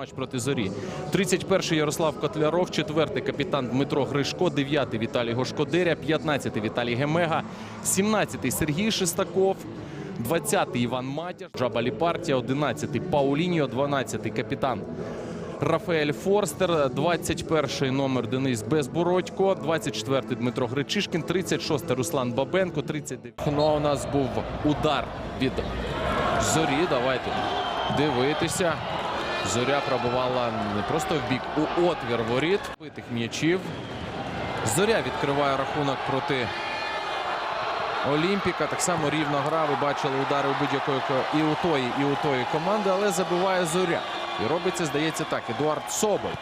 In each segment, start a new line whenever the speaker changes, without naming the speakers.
матч проти зорі. 31-й Ярослав Котляров, 4-й капітан Дмитро Гришко, 9-й Віталій Гошкодеря, 15-й Віталій Гемега, 17-й Сергій Шестаков. 20-й Іван Матір, Жаба Ліпартія, 11-й Пауліньо, 12-й капітан Рафаель Форстер, 21-й номер Денис Безбородько, 24-й Дмитро Гречишкін, 36-й Руслан Бабенко, 39-й. Ну, а у нас був удар від зорі. Давайте дивитися. Зоря пробувала не просто в бік у отвір воріт битих м'ячів. Зоря відкриває рахунок проти Олімпіка. Так само рівна гра. Ви бачили удари у будь-якої і у тої, і у тої команди, але забиває зоря. І робиться, здається, так. Едуард Соболь.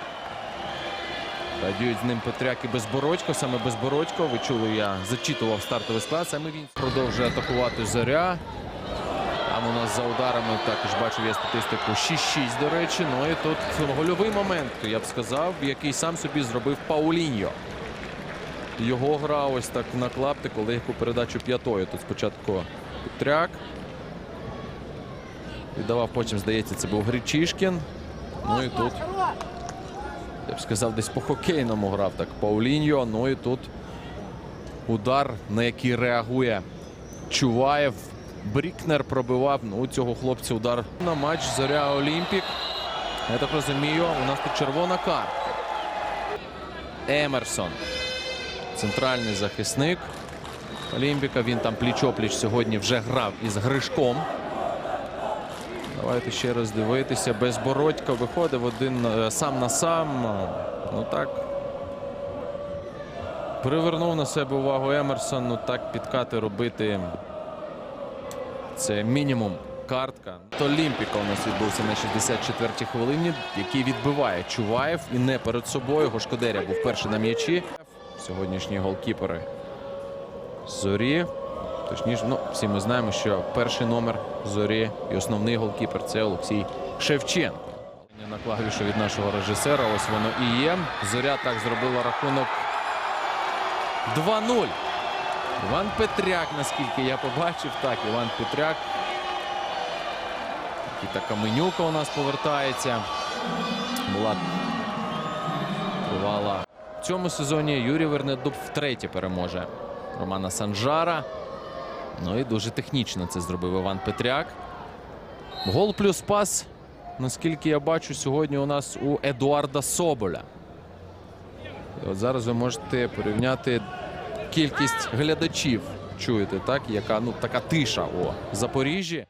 Радіють з ним Петряк і Безбородько. Саме Безбородько. Ви чули, я зачитував стартовий склад. Саме він продовжує атакувати зоря. Там у нас за ударами також бачив я статистику 6-6, до речі. Ну і тут гольовий момент, я б сказав, який сам собі зробив Пауліньо. Його гра ось так на клаптику, легку передачу п'ятою. Тут спочатку Петряк. Віддавав потім, здається, це був Гречишкін. Ну і тут, я б сказав, десь по хокейному грав так Пауліньо. Ну і тут удар, на який реагує Чуваєв. Брікнер пробивав. Ну, у цього хлопця удар на матч Зоря Олімпік. Я так розумію, у нас тут червона картка. Емерсон. Центральний захисник Олімпіка. Він там пліч-опліч сьогодні вже грав із Гришком. Давайте ще раз дивитися. Безбородько виходив один е, сам на сам. Ну так. Привернув на себе увагу Емерсон. Ну так підкати робити. Це мінімум картка. Олімпіка у нас відбувся на 64-й хвилині, який відбиває Чуваєв і не перед собою. Гошкодеря був перший на м'ячі. Сьогоднішні голкіпери зорі. Точніше, ну, всі ми знаємо, що перший номер зорі і основний голкіпер це Олексій Шевченко. На клавішу від нашого режисера. Ось воно і є. Зоря так зробила рахунок 2-0. Іван Петряк, наскільки я побачив, так, Іван Петряк. Кіта Каменюка у нас повертається. Була тривала. В цьому сезоні Юрій Вернедуб втретє переможе Романа Санжара. Ну і дуже технічно це зробив Іван Петряк. Гол плюс пас, наскільки я бачу, сьогодні у нас у Едуарда Соболя. І от зараз ви можете порівняти кількість глядачів. Чуєте, так? Яка ну така тиша у Запоріжжі.